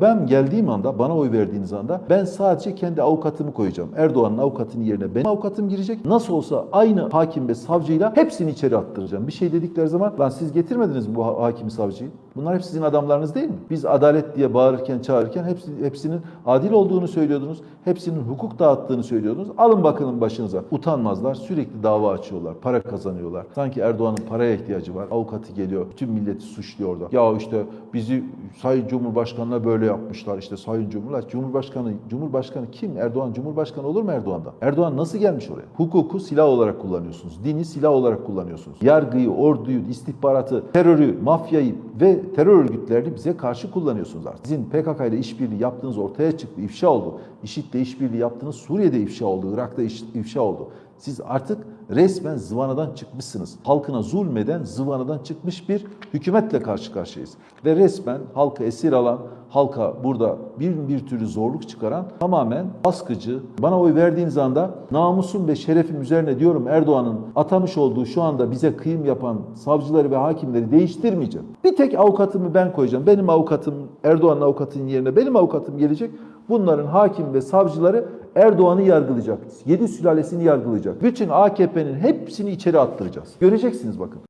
Ben geldiğim anda, bana oy verdiğiniz anda ben sadece kendi avukatımı koyacağım. Erdoğan'ın avukatının yerine benim avukatım girecek. Nasıl olsa aynı hakim ve savcıyla hepsini içeri attıracağım. Bir şey dedikleri zaman lan siz getirmediniz mi bu ha- hakimi savcıyı? Bunlar hep sizin adamlarınız değil mi? Biz adalet diye bağırırken çağırırken hepsi, hepsinin adil olduğunu söylüyordunuz. Hepsinin hukuk dağıttığını söylüyordunuz. Alın bakalım başınıza. Utanmazlar. Sürekli dava açıyorlar. Para kazanıyorlar. Sanki Erdoğan'ın paraya ihtiyacı var. Avukatı geliyor. Bütün milleti suçluyor orada. Ya işte bizi Sayın Cumhurbaşkanı'na böyle yapmışlar. İşte Sayın Cumhurbaşkanı. Cumhurbaşkanı, Cumhurbaşkanı kim? Erdoğan Cumhurbaşkanı olur mu Erdoğan'da? Erdoğan nasıl gelmiş oraya? Hukuku silah olarak kullanıyorsunuz. Dini silah olarak kullanıyorsunuz. Yargıyı, orduyu, istihbaratı, terörü, mafyayı ve terör örgütlerini bize karşı kullanıyorsunuz artık. Sizin PKK ile işbirliği yaptığınız ortaya çıktı, ifşa oldu. IŞİD'le işbirliği yaptığınız Suriye'de ifşa oldu, Irak'ta ifşa oldu. Siz artık resmen zıvanadan çıkmışsınız. Halkına zulmeden zıvanadan çıkmış bir hükümetle karşı karşıyayız. Ve resmen halkı esir alan, halka burada bir bir türlü zorluk çıkaran tamamen baskıcı. Bana oy verdiğiniz anda namusum ve şerefim üzerine diyorum Erdoğan'ın atamış olduğu şu anda bize kıyım yapan savcıları ve hakimleri değiştirmeyeceğim. Bir tek avukatımı ben koyacağım. Benim avukatım Erdoğan'ın avukatının yerine benim avukatım gelecek. Bunların hakim ve savcıları Erdoğan'ı yargılayacak. Yedi sülalesini yargılayacak. Bütün AKP'nin hepsini içeri attıracağız. Göreceksiniz bakın.